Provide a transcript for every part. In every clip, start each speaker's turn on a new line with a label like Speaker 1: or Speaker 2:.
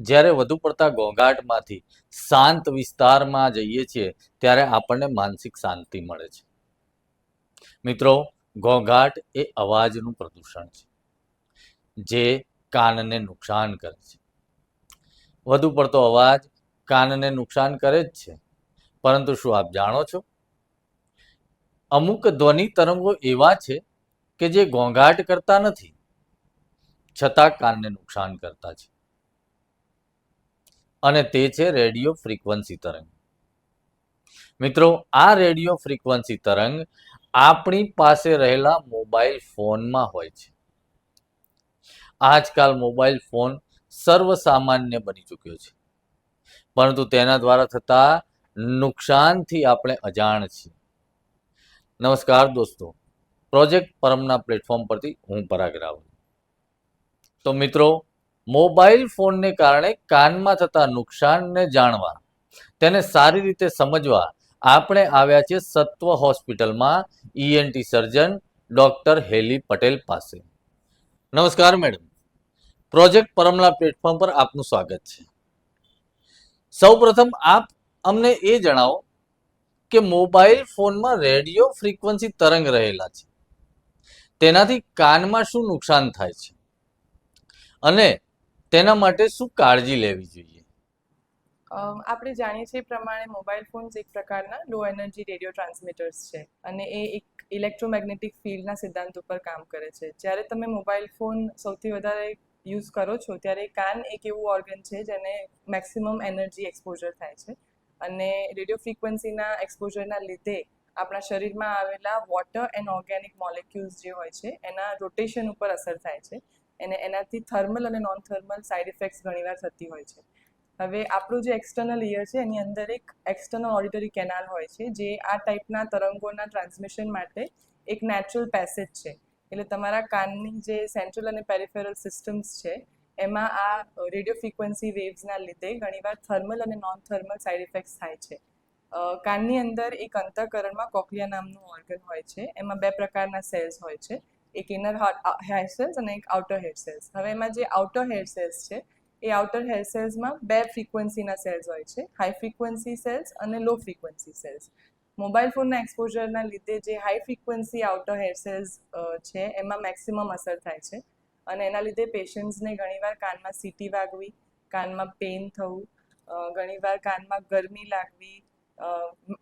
Speaker 1: જ્યારે વધુ પડતા ઘોંઘાટમાંથી શાંત વિસ્તારમાં જઈએ છીએ, ત્યારે આપણને માનસિક શાંતિ મળે છે. મિત્રો ઘોંઘાટ એ અવાજનું પ્રદૂષણ છે, જે કાનને નુકસાન કરે છે. વધુ પડતો અવાજ કાનને નુકસાન કરે જ છે. પરંતુ શું આપ જાણો છો? અમુક ધ્વનિ તરંગો એવા છે કે જે ઘોંઘાટ કરતા નથી, છતાં કાનને નુકસાન કરતા છે. અને તે છે રેડિયો ફ્રીક્વન્સી તરંગ. મિત્રો, આ રેડિયો ફ્રીક્વન્સી તરંગ આપણી પાસે રહેલા મોબાઈલ ફોનમાં હોય છે. આજકાલ મોબાઈલ ફોન સર્વસામાન્ય બની ચૂક્યો છે. પરંતુ તેના દ્વારા થતા નુકસાનથી આપણે અજાણ છીએ. નમસ્કાર દોસ્તો. પ્રોજેક્ટ પરમના પ્લેટફોર્મ પરથી હું પરાગ રાવલ. તો મિત્રો મોબાઈલ ફોનને કારણે કાનમાં થતા નુકસાનને જાણવા. તેને સારી રીતે સમજવા આપણે આવ્યા છીએ સત્વ હોસ્પિટલમાં ENT surgeon doctor Heli Patel પાસે. નમસ્કાર મેડમ. પ્રોજેક્ટ પરમલા પ્લેટફોર્મ પર આપનું સ્વાગત છે. સૌપ્રથમ આપ અમને એ જણાવો કે મોબાઈલ ફોનમાં રેડિયો ફ્રીક્વન્સી તરંગ રહેલા છે. તેનાથી કાનમાં શું નુકસાન થાય છે? અને તેના માટે શું કાળજી લેવી જોઈએ?
Speaker 2: આપણે જાણીએ છીએ પ્રમાણે મોબાઈલ ફોન્સ એક પ્રકારના લો એનર્જી રેડિયો ટ્રાન્સમીટર્સ છે અને એ એક ઇલેક્ટ્રોમેગ્નેટિક ફિલ્ડના સિદ્ધાંત ઉપર કામ કરે છે. જ્યારે તમે મોબાઈલ ફોન સૌથી વધારે યુઝ કરો છો, ત્યારે કાન એક એવું ઓર્ગન છે જેને મેક્સિમમ એનર્જી એક્સપોઝર થાય છે. અને રેડિયો ફ્રીક્વન્સીના એક્સપોઝરના લીધે આપણા શરીરમાં આવેલા વોટર એન્ડ ઓર્ગેનિક મોલેક્યુલ્સ જે હોય છે, એના રોટેશન ઉપર અસર થાય છે. અને એનાથી થર્મલ અને નોન થર્મલ સાઇડ ઇફેક્ટ્સ ઘણીવાર થતી હોય છે. હવે આપણું જે એક્સટર્નલ ઇયર છે, એની અંદર એક એક્સટર્નલ ઓડિટરી કેનાલ હોય છે, જે આ ટાઈપના તરંગોના ટ્રાન્સમિશન માટે એક નેચરલ પેસેજ છે. એટલે તમારા કાનની જે સેન્ટ્રલ અને પેરિફેરલ સિસ્ટમ્સ છે, એમાં આ રેડિયો ફ્રીક્વન્સી વેવ્સના લીધે ઘણીવાર થર્મલ અને નોન થર્મલ સાઇડ ઇફેક્ટ્સ થાય છે. કાનની અંદર એક અંતઃકરણમાં કોકલિયા નામનું ઓર્ગન હોય છે, એમાં બે પ્રકારના સેલ્સ હોય છે. એક ઇનર હેર સેલ્સ અને એક આઉટર હેર સેલ્સ હવે એમાં જે આઉટર હેર સેલ્સ છે, એ આઉટર હેર સેલ્સમાં બે ફ્રીક્વન્સીના સેલ્સ હોય છે. હાઈ ફ્રીક્વન્સી સેલ્સ અને લો ફ્રીક્વન્સી સેલ્સ મોબાઈલ ફોનના એક્સપોઝરના લીધે જે high frequency outer hair cells છે, એમાં મેક્સિમમ અસર થાય છે. અને એના લીધે પેશન્ટ્સને ઘણીવાર કાનમાં સીટી વાગવી, કાનમાં પેઇન થવું ઘણીવાર કાનમાં ગરમી લાગવી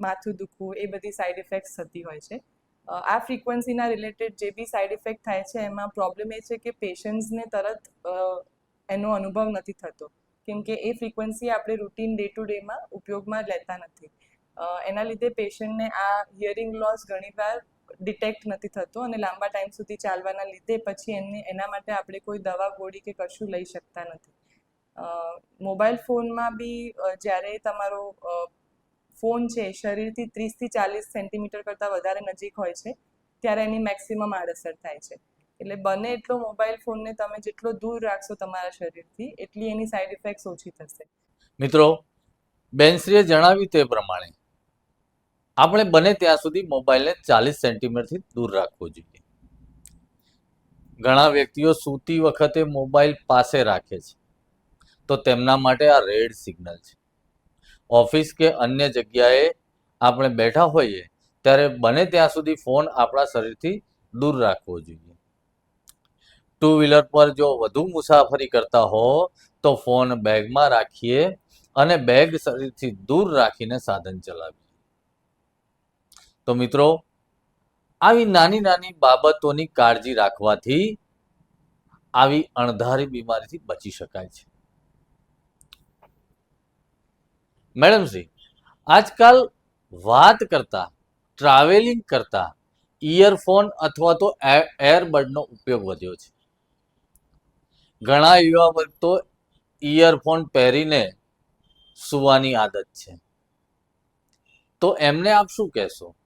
Speaker 2: માથું દુખવું, એ બધી સાઈડ ઇફેક્ટ્સ થતી હોય છે. આ ફ્રીક્વન્સીના રિલેટેડ જે બી સાઇડ ઇફેક્ટ થાય છે, એમાં પ્રોબ્લેમ એ છે કે પેશન્ટ્સને તરત એનો અનુભવ નથી થતો. કેમ કે એ ફ્રીક્વન્સી આપણે રૂટીન ડે ટુ ડેમાં ઉપયોગમાં લેતા નથી. એના લીધે પેશન્ટને આ હિયરિંગ લોસ ઘણીવાર ડિટેક્ટ નથી થતો અને લાંબા ટાઈમ સુધી ચાલવાના લીધે પછી એને એના માટે આપણે કોઈ દવા, ગોળી કે કશું લઈ શકતા નથી. મોબાઈલ ફોનમાં બી જ્યારે તમારો ફોન છે, શરીરથી ત્રીસથી ચાલીસ સેન્ટીમીટર કરતાં વધારે નજીક હોય છે, ત્યારે એની મેક્સિમમ આડઅસર થાય છે. એટલે બને એટલો મોબાઈલ ફોનને તમે જેટલો દૂર રાખશો તમારા શરીરથી, એટલી એની સાઈડ ઇફેક્ટ્સ ઓછી થશે.
Speaker 1: મિત્રો, બેનશ્રીએ જણાવ્યું તે પ્રમાણે, આપણે બને ત્યાં સુધી મોબાઈલને ચાલીસ સેન્ટીમીટરથી દૂર રાખવો જોઈએ. ઘણા વ્યક્તિઓ સૂતી વખતે મોબાઈલ પાસે રાખે છે, તો તેમના માટે આ રેડ સિગ્નલ છે. ઓફિસ કે અન્ય જગ્યાએ આપણે બેઠા હોઈએ, ત્યારે બને ત્યાં સુધી ફોન આપણા શરીરથી દૂર રાખવો જોઈએ. ટુ વ્હીલર પર જો વધુ મુસાફરી કરતા હો, તો ફોન બેગમાં રાખીએ અને બેગ શરીરથી દૂર રાખીને સાધન ચલાવીએ. તો મિત્રો, આવી નાની નાની બાબતોની કાળજી રાખવાથી આવી અણધારી બીમારીથી બચી શકાય છે. મેડમ શ્રી આજકાલ વાત કરતા ટ્રાવેલિંગ કરતા ઇયરફોન અથવા તો એરબડનો ઉપયોગ વધ્યો છે. ઘણા યુવા વર્ગ તો ઇયરફોન પહેરીને સુવાની આદત છે. તો એમને આપ શું કહેશો?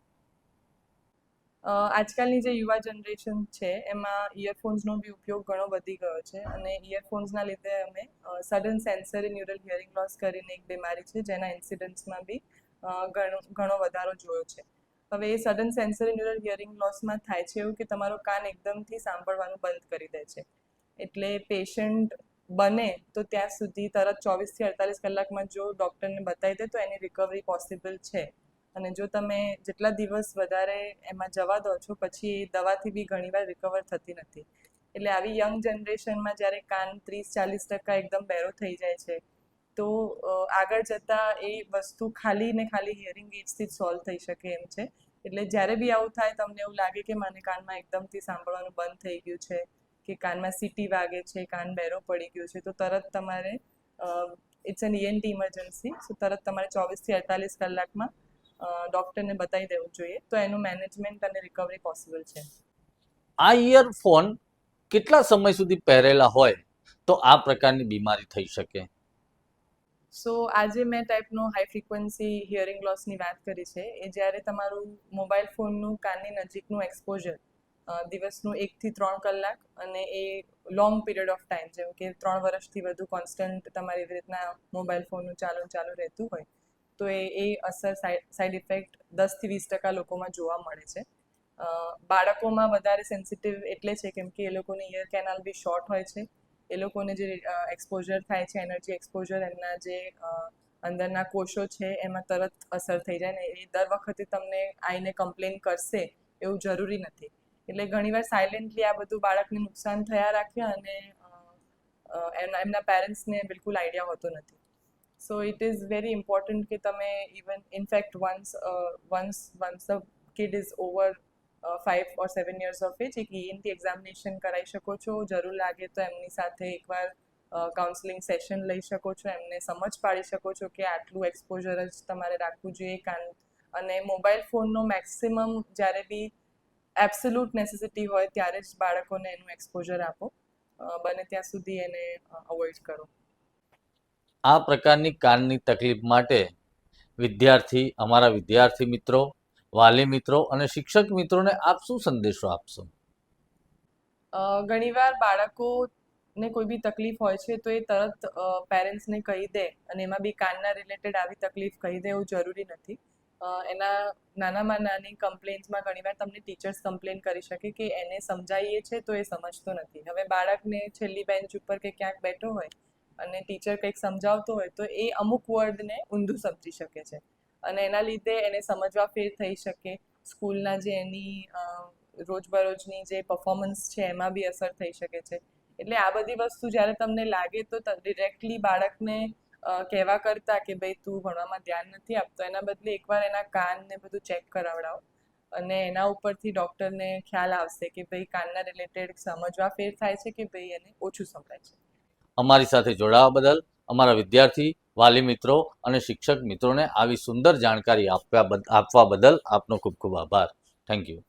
Speaker 2: આજકાલની જે યુવા જનરેશન છે, એમાં ઇયરફોન્સનો બી ઉપયોગ ઘણો વધી ગયો છે અને ઇયરફોન્સના લીધે અમે sudden sensory neural hearing loss કરીને એક બીમારી છે, જેના ઇન્સિડન્ટ્સમાં બી ઘણો ઘણો વધારો જોયો છે. હવે એ સડન સેન્સરી ન્યુરલ હિયરિંગ લોસમાં થાય છે એવું કે તમારો કાન એકદમથી સાંભળવાનું બંધ કરી દે છે. એટલે પેશન્ટ બને તો ત્યાં સુધી તરત ચોવીસથી અડતાલીસ કલાકમાં જો ડૉક્ટરને બતાવી દે તો એની રિકવરી પોસિબલ છે. અને જો તમે જેટલા દિવસ વધારે એમાં જવા દો છો, પછી એ દવાથી બી ઘણીવાર રિકવર થતી નથી. એટલે આવી યંગ જનરેશનમાં જ્યારે કાન ત્રીસ, ચાલીસ ટકા એકદમ બેરો થઈ જાય છે, તો આગળ જતાં એ વસ્તુ ખાલી ને ખાલી હિયરિંગ એડ્સથી જ સોલ્વ થઈ શકે એમ છે. એટલે જ્યારે બી આવું થાય, તમને એવું લાગે કે મને કાનમાં એકદમથી સાંભળવાનું બંધ થઈ ગયું છે, કે કાનમાં સીટી વાગે છે, કાન બેરો પડી ગયું છે, તો તરત તમારે it's an ENT emergency so તરત તમારે ચોવીસથી અડતાલીસ કલાકમાં ડૉક્ટરને બતાવી દેવું જોઈએ. તો એનું મેનેજમેન્ટ અને રિકવરી પોસિબલ છે.
Speaker 1: આ ઇયરફોન કેટલા સમય સુધી પહેરેલા હોય તો આ પ્રકારની બીમારી થઈ શકે?
Speaker 2: સો આજે મેં ટાઈપનો હાઈ ફ્રિકવન્સી હિયરિંગ લોસની વાત કરી છે. એ જ્યારે તમારું મોબાઈલ ફોનનું કાનની નજીકનું એક્સપોઝર દિવસનું એકથી ત્રણ કલાક અને a long period of time જેમ કે ત્રણ વર્ષથી વધુ કોન્સ્ટન્ટ તમારી એવી રીતના મોબાઈલ ફોનનું ચાલુ ચાલુ રહેતું હોય તો એ એ અસર સાઇડ ઇફેક્ટ દસથી વીસ ટકા લોકોમાં જોવા મળે છે. બાળકોમાં વધારે સેન્સિટિવ એટલે છે કેમ કે એ લોકોની ઇયર કેનાલ બી શોર્ટ હોય છે. એ લોકોને જે એક્સપોઝર થાય છે એનર્જી એક્સપોઝર એમના જે અંદરના કોષો છે, એમાં તરત અસર થઈ જાય ને એ દર વખતે તમને આઈને કમ્પ્લેન કરશે એવું જરૂરી નથી. એટલે ઘણીવાર સાયલેન્ટલી આ બધું બાળકને નુકસાન થયા રાખે અને એમના એમના પેરેન્ટ્સને બિલકુલ આઈડિયા હોતો નથી. So it is very important કે તમે even in fact once once once the kid is over five or seven years of age એક ઈએનટી એક્ઝામિનેશન કરાવી શકો છો જરૂર લાગે તો એમની સાથે એકવાર કાઉન્સેલિંગ સેશન લઈ શકો છો એમને સમજ પાડી શકો છો કે આટલું એક્સપોઝર જ તમારે રાખવું જોઈએ કાન અને મોબાઈલ ફોનનો મેક્સિમમ જ્યારે બી એબ્સોલ્યુટ નેસેસિટી હોય ત્યારે જ બાળકોને એનું એક્સપોઝર આપો. બને ત્યાં સુધી એને અવોઇડ કરો.
Speaker 1: આ પ્રકારની કાનની તકલીફ માટે વિદ્યાર્થી, અમારા વિદ્યાર્થી મિત્રો, વાલી મિત્રો અને શિક્ષક મિત્રોને આપ શું સંદેશો આપશો?
Speaker 2: ઘણીવાર બાળકોને કોઈ બી તકલીફ હોય છે તો એ તરત પેરેન્ટ્સને કહી દે અને એમાં બી કાનના રિલેટેડ આવી તકલીફ કહી દે એવું જરૂરી નથી. એના નાનામાં નાની કમ્પ્લેન્ટ્સમાં ઘણીવાર તમને ટીચર્સ કમ્પ્લેન કરી શકે કે એને સમજાવીએ છે તો એ સમજતો નથી. હવે બાળકને છેલ્લી બેન્ચ ઉપર કે ક્યાંક બેઠો હોય અને ટીચર કંઈક સમજાવતો હોય તો એ અમુક વર્ડને ઊંધું સમજી શકે છે. અને એના લીધે એને સમજવા ફેર થઈ શકે. સ્કૂલના જે એની રોજબરોજની જે પર્ફોમન્સ છે, એમાં બી અસર થઈ શકે છે. એટલે આ બધી વસ્તુ જ્યારે તમને લાગે તો ડિરેક્ટલી બાળકને કહેવા કરતાં કે ભાઈ તું ભણવામાં ધ્યાન નથી આપતો. એના બદલે એકવાર એના કાનને બધું ચેક કરાવડાવો. અને એના ઉપરથી ડૉક્ટરને ખ્યાલ આવશે કે ભાઈ કાનના રિલેટેડ સમજવા ફેર થાય છે કે ભાઈ એને ઓછું સંભળાય છે.
Speaker 1: અમારી સાથે જોડાવા બદલ અમારા વિદ્યાર્થી, વાલી મિત્રો અને શિક્ષક મિત્રોને આવી સુંદર જાણકારી આપવા આપવા બદલ આપનો ખૂબ ખૂબ આભાર. Thank you